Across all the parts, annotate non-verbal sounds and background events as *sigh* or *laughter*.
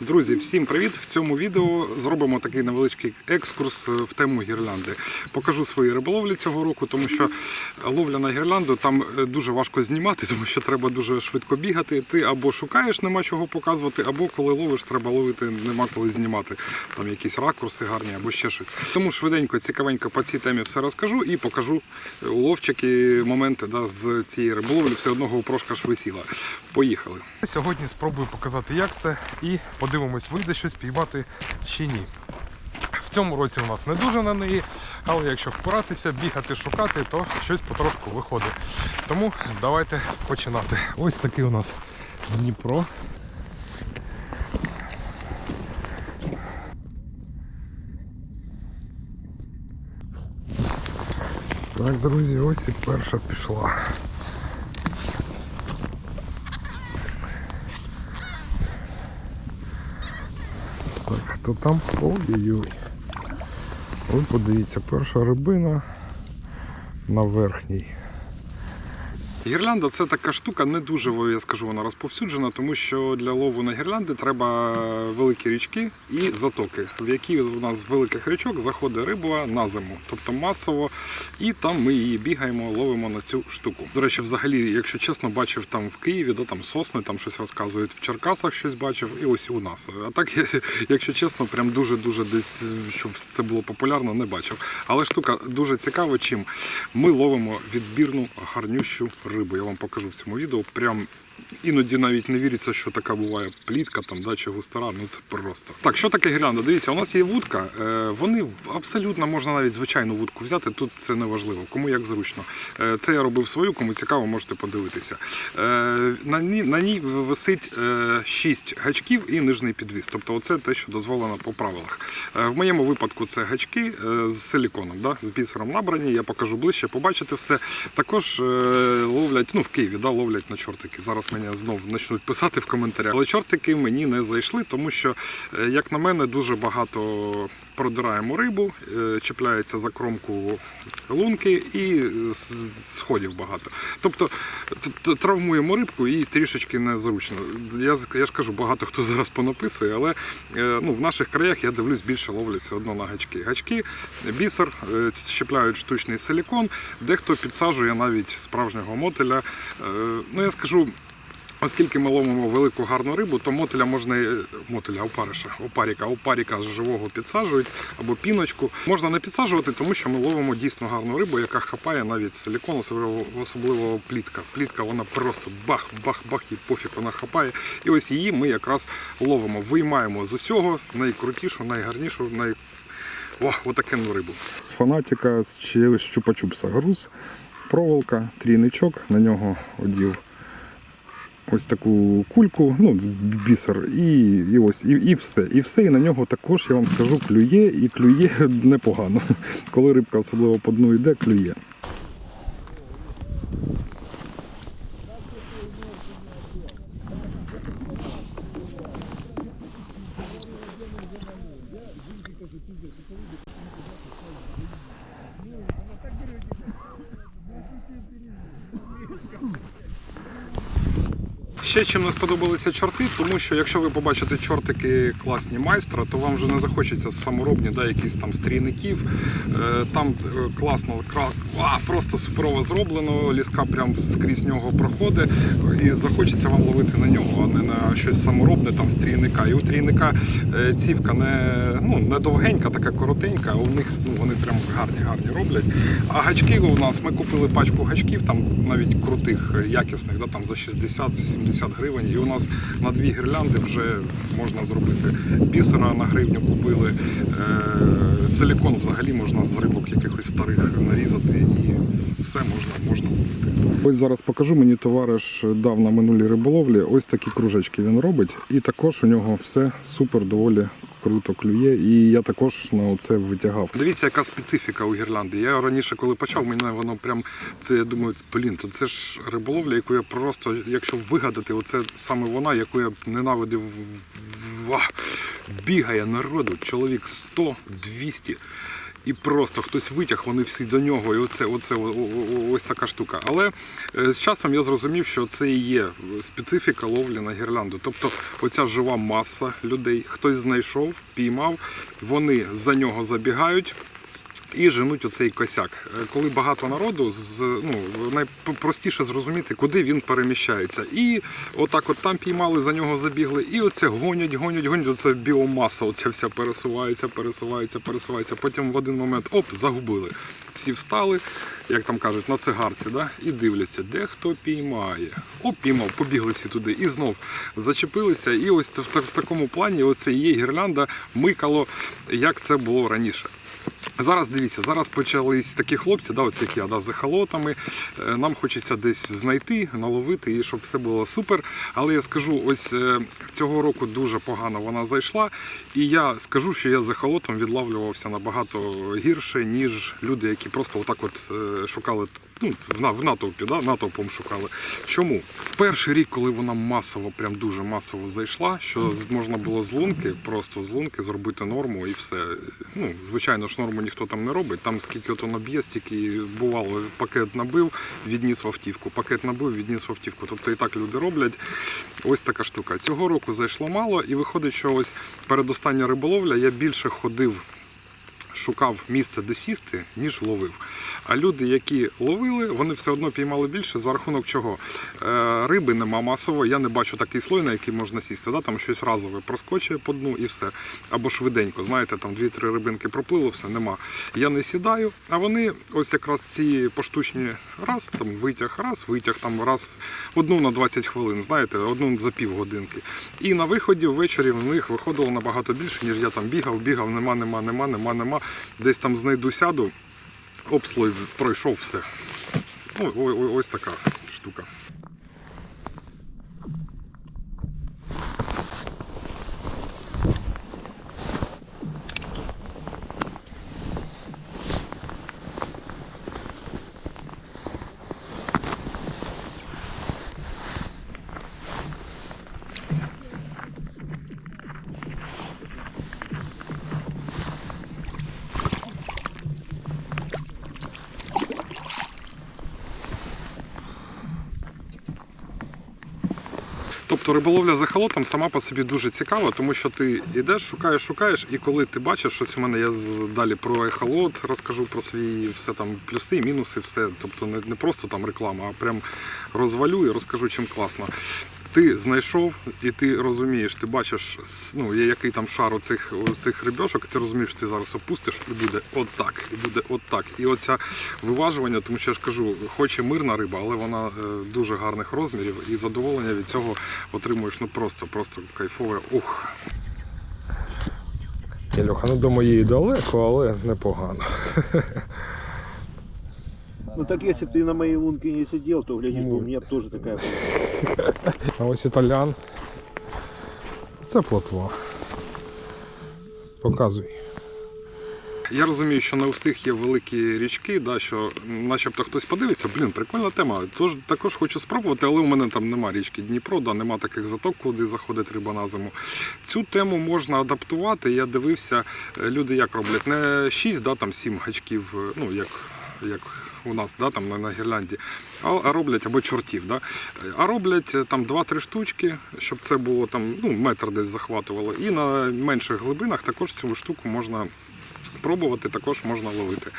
Друзі, всім привіт! В цьому відео зробимо такий невеличкий екскурс е, в тему гірлянди. Покажу свої риболовлі цього року, тому що ловля на гірлянду там е, дуже важко знімати, *laughs* тому що треба дуже швидко бігати. Ти або шукаєш, нема чого показувати, або коли ловиш, треба ловити, нема коли знімати. Там якісь ракурси гарні або ще щось. Тому швиденько, цікавенько по цій темі все розкажу і покажу е, уловчики, моменти да, з цієї риболовлі. Все одно GoPro ж висіла. Поїхали. Сьогодні спробую показати, як це, і подивимось, вийде щось піймати чи ні. В цьому році у нас не дуже на неї, але якщо впиратися, бігати, шукати, то щось потрошку виходить. Тому давайте починати. Ось такий у нас Дніпро. Так, друзі, ось і перша пішла. Хто там? Ой-ой-ой. Ви подивіться, перша рибина на верхній. Гірлянда це така штука, не дуже я скажу, вона розповсюджена, тому що для лову на гірлянди треба великі річки і затоки, в які у нас з великих річок заходить риба на зиму, тобто масово, і там ми її бігаємо, ловимо на цю штуку. До речі, взагалі, якщо чесно, бачив там в Києві, да, там сосни, там щось розказують, в Черкасах щось бачив, і ось у нас. А так, *laughs* якщо чесно, прям дуже-дуже десь, щоб це було популярно, не бачив. Але штука дуже цікава, чим ми ловимо відбірну гарнющу рибу. Я вам покажу в цьому відео. Прям іноді навіть не віриться, що така буває плітка там, да, чи густара. Ну це просто. Так, що таке гірлянда? Дивіться, у нас є вудка. Е, вони абсолютно можна навіть звичайну вудку взяти. Тут це не важливо, кому як зручно. Е, це я робив свою, кому цікаво, можете подивитися. Е, на, ній, на ній висить е, 6 гачків і нижній підвіс. Тобто, оце те, що дозволено по правилах. В моєму випадку це гачки з силіконом, да, з бісером набрані. Я покажу ближче, побачите все. Також ловлять, ну в Києві, да, ловлять на чортики. Зараз мені знов почнуть писати в коментарях. Але чортики мені не зайшли, тому що, е, як на мене, дуже багато продираємо рибу, е, чіпляється за кромку лунки і сходів багато. Тобто травмуємо рибку і трішечки незручно. Я, я ж кажу, багато хто зараз понаписує, але е, ну, в наших краях я дивлюсь більше ловлять все одно на гачки. Гачки, бісер, щепляють штучний силікон, дехто підсаджує навіть справжнього мотеля. Ну я скажу. Оскільки ми ловимо велику гарну рибу, то мотеля можна мотеля, опариша, опаріка, опаріка живого підсаджують або піночку. Можна не підсаджувати, тому що ми ловимо дійсно гарну рибу, яка хапає навіть силікон, особливо, плітка. Плітка вона просто бах, бах, бах, і пофіг вона хапає. І ось її ми якраз ловимо, виймаємо з усього найкрутішу, найгарнішу, най... О, отакенну рибу. З чи- з чупа-чупса груз, проволока, трійничок, на нього одів ось таку кульку, ну, бісер, і, і ось, і, і все. І все, і на нього також, я вам скажу, клює і клює *laughs* непогано. Коли рибка особливо по дну йде, клює. Ще чим не сподобалися чорти, тому що якщо ви побачите чортики класні майстра, то вам вже не захочеться саморобні, да, якісь там стрійників. Е, Там е, класно, а, просто суперово зроблено, ліска прям скрізь нього проходить, і захочеться вам ловити на нього, а не на щось саморобне, там стрійника. І у трійника е, цівка не, ну, не довгенька, така коротенька, у них ну, вони прям гарні, гарні роблять. А гачки у нас ми купили пачку гачків, там навіть крутих, якісних, да, там за 60-70 гривень. І у нас на дві гірлянди вже можна зробити. Бісера на гривню купили. Е, силікон взагалі можна з рибок якихось старих нарізати і все можна, можна купити. Ось зараз покажу, мені товариш дав на минулій риболовлі. Ось такі кружечки він робить. І також у нього все супер доволі круто клює. І я також на це витягав. Дивіться, яка специфіка у гірлянди. Я раніше, коли почав, мене воно прям це я думаю, блін, то це ж риболовля, яку я просто, якщо вигадати, оце саме вона, яку я б ненавидив. в- в- Бігає народу, чоловік 100-200. І просто хтось витяг, вони всі до нього, і оце, оце ось така штука. Але е, з часом я зрозумів, що це і є специфіка ловлі на гірлянду. Тобто оця жива маса людей, хтось знайшов, піймав, вони за нього забігають. І женуть оцей косяк. Е, Коли багато народу, з ну найпростіше зрозуміти, куди він переміщається. І отак, от там піймали, за нього забігли, і оце гонять, гонять, гонять. Оце біомаса, оця вся пересувається, пересувається, пересувається. Потім в один момент оп, загубили. Всі встали, як там кажуть, на цигарці, да? і дивляться, де хто піймає. Оп, піймав, побігли всі туди і знов зачепилися. І ось в, та- в такому плані оце є гірлянда микало, як це було раніше. Зараз дивіться, зараз почались такі хлопці, да, як я, да, з ехолотами. Е, Нам хочеться десь знайти, наловити і щоб все було супер. Але я скажу, ось е, цього року дуже погано вона зайшла. І я скажу, що я з ехолотом відлавлювався набагато гірше, ніж люди, які просто отак от е, шукали. Ну, в, натовпі, да, натовпом шукали. Чому? В перший рік, коли вона масово, прям дуже масово зайшла, що можна було з лунки, просто з лунки зробити норму і все. Ну, звичайно ж, норму ніхто там не робить. Там скільки ото наб'є, стільки бувало, пакет набив, відніс в автівку, пакет набив, відніс в автівку. Тобто і так люди роблять. Ось така штука. Цього року зайшло мало, і виходить, що ось передостання риболовля я більше ходив шукав місце, де сісти, ніж ловив. А люди, які ловили, вони все одно піймали більше за рахунок чого? Е, риби нема масово, я не бачу такий слой, на який можна сісти. Да? Там щось разове проскочує по дну і все. Або швиденько, знаєте, там дві-три рибинки проплило, все нема. Я не сідаю, а вони ось якраз ці поштучні раз, там витяг, раз, витяг, там раз, одну на 20 хвилин, знаєте, одну за півгодинки. І на виході ввечері в них виходило набагато більше, ніж я там бігав, бігав, нема, нема, нема, нема, нема. Десь там знайду сяду, обслой пройшов все. Ну, ось така штука. Тобто риболовля за халотом сама по собі дуже цікава, тому що ти йдеш, шукаєш, шукаєш, і коли ти бачиш, щось у мене я далі про ехолот розкажу про свої все там плюси, мінуси, все. Тобто не, не просто там реклама, а прям розвалю і розкажу, чим класно. Ти знайшов і ти розумієш, ти бачиш, ну, який там шар оцих, оцих рибьошок, і ти розумієш, що ти зараз опустиш і буде отак, і буде отак. І оця виважування, тому що я ж кажу, хоч і мирна риба, але вона е, дуже гарних розмірів, і задоволення від цього отримуєш ну просто, просто кайфове. Ух. Ілюха, ну до моєї далеко, але непогано. *laughs* Ну так если бы ты на моей лунке не сидел, то глядишь, Ну. бы у меня бы тоже такая была. А ось італян. Це плотва. Показуй. Я розумію, що не у всіх є великі річки, да, що начебто хтось подивиться, блін, прикольна тема. Тож також хочу спробувати, але у мене там нема річки Дніпро, да, нема таких заток, куди заходить риба на зиму. Цю тему можна адаптувати. Я дивився, е, люди як роблять не 6, да, там 7 гачків, е, ну як. Як у нас да, там на, гірлянді, а, роблять або чортів. Да? А роблять е, там 2-3 штучки, щоб це було там ну, метр десь захватувало. І на менших глибинах також цю штуку можна пробувати, також можна ловити.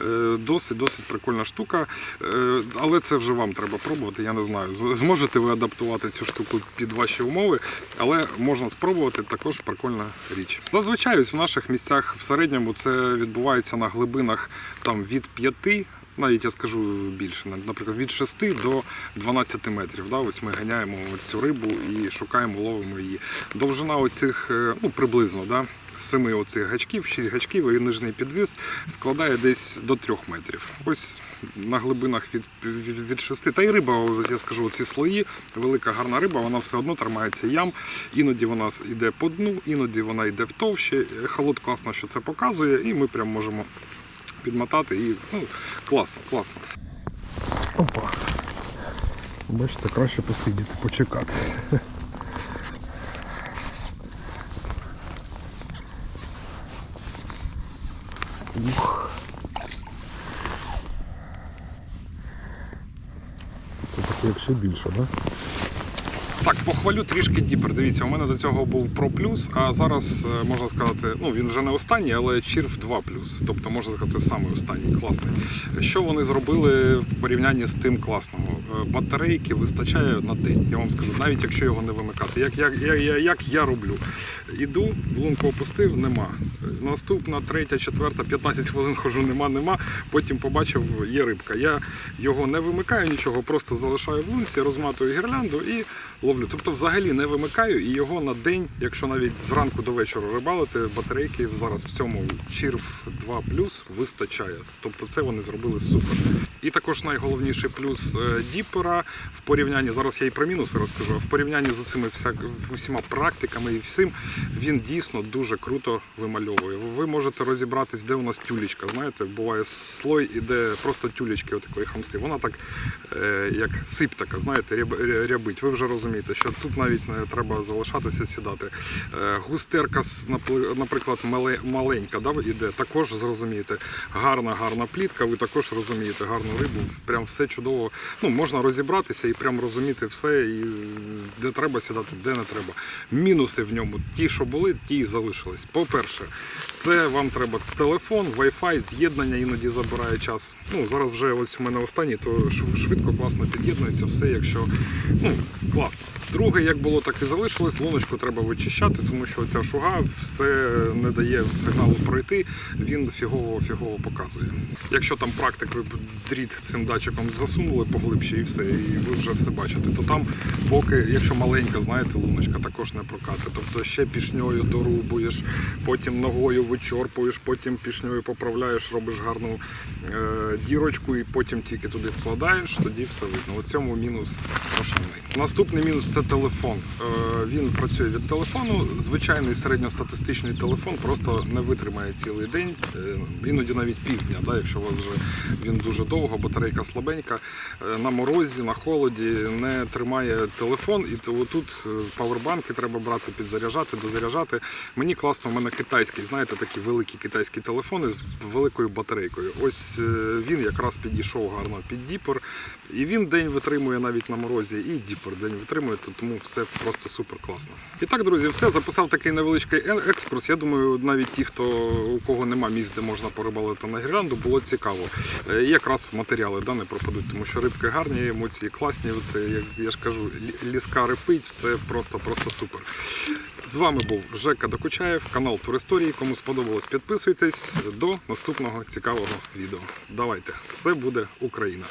Е, Досить, досить прикольна штука. Е, Але це вже вам треба пробувати. Я не знаю, зможете ви адаптувати цю штуку під ваші умови, але можна спробувати також прикольна річ. Зазвичай в наших місцях в середньому це відбувається на глибинах там від 5 навіть я скажу більше, наприклад, від 6 до 12 метрів. Да? Ось ми ганяємо цю рибу і шукаємо, ловимо її. Довжина оцих, е, ну приблизно, да? семи оцих гачків, 6 гачків і нижній підвіз складає десь до 3 метрів. Ось на глибинах від, від, від 6. Та й риба, я скажу, ці слої, велика гарна риба, вона все одно тримається ям. Іноді вона йде по дну, іноді вона йде в товщі. Холод класно, що це показує, і ми прям можемо підмотати і ну, класно, класно. Опа. Бачите, краще посидіти, почекати. Це таке ще більше, так? Да? Так, похвалю трішки діпер. Дивіться, у мене до цього був Pro Plus, а зараз е, можна сказати, ну він вже не останній, але Чірф 2 Тобто можна сказати, самий останній класний. Що вони зробили в порівнянні з тим класного? Е, Батарейки вистачає на день. Я вам скажу, навіть якщо його не вимикати. Як, як, як, як, як я роблю? Іду, в лунку опустив, нема. Наступна, третя, четверта, 15 хвилин хожу, нема, нема. Потім побачив, є рибка. Я його не вимикаю нічого, просто залишаю в лунці, розматую гірлянду і ловлю. Тобто взагалі не вимикаю і його на день, якщо навіть зранку до вечора рибалити, батарейки зараз в цьому Чірф 2 вистачає. Тобто це вони зробили супер. І також найголовніший плюс е, Діпера в порівнянні, зараз я і про мінуси розкажу, а в порівнянні з цими всяк, усіма практиками і всім, він дійсно дуже круто вимальовує. Ви можете розібратись, де у нас тюлечка. Знаєте, буває слой, і де просто тюлечки отакої хамси. Вона так, е, як сип така, знаєте, рябить. Ви вже розумієте, що тут навіть не треба залишатися сідати. Е, густерка, наприклад, маленька, да, іде, також зрозумієте. Гарна, гарна плітка, ви також розумієте гарну рибу, прям все чудово. Ну, можна розібратися і прям розуміти все, і де треба сідати, де не треба. Мінуси в ньому, ті, що були, ті і залишились. По-перше, це вам треба телефон, Wi-Fi, з'єднання іноді забирає час. Ну, зараз вже ось у мене останній, то швидко, класно під'єднується, все, якщо ну, класно. Друге, як було, так і залишилось. Луночку треба вичищати, тому що ця шуга все не дає сигналу пройти, він фігово-фігово показує. Якщо там практик, ви дріт цим датчиком засунули поглибше і все, і ви вже все бачите, то там поки, якщо маленька, знаєте, луночка також не прокати. Тобто ще пішньою дорубуєш, потім ногою вичорпуєш, потім пішньою поправляєш, робиш гарну е, дірочку і потім тільки туди вкладаєш, тоді все видно. У цьому мінус страшенний. Наступний мінус це телефон. Е, він працює від телефону. Звичайний середньостатистичний телефон просто не витримає цілий день, е, іноді навіть півдня, да, якщо вже він дуже довго, батарейка слабенька. Е, На морозі, на холоді не тримає телефон, і тут павербанки треба брати, підзаряджати, дозаряджати. Мені класно, в мене китайський, знаєте, такі великі китайські телефони з великою батарейкою. Ось він якраз підійшов гарно під діпер. І він день витримує навіть на морозі, і діпер день витримує, то тому все просто супер класно. І так, друзі, все записав такий невеличкий е- екскурс. Я думаю, навіть ті, хто у кого нема місць, де можна порибалити на гірлянду, було цікаво. Е, І якраз матеріали да, не пропадуть, тому що рибки гарні, емоції класні. Це як я ж кажу, ліска репить, це просто просто супер. З вами був Жека Докучаєв, канал Туристорії. Кому сподобалось, підписуйтесь. До наступного цікавого відео. Давайте, все буде Україна.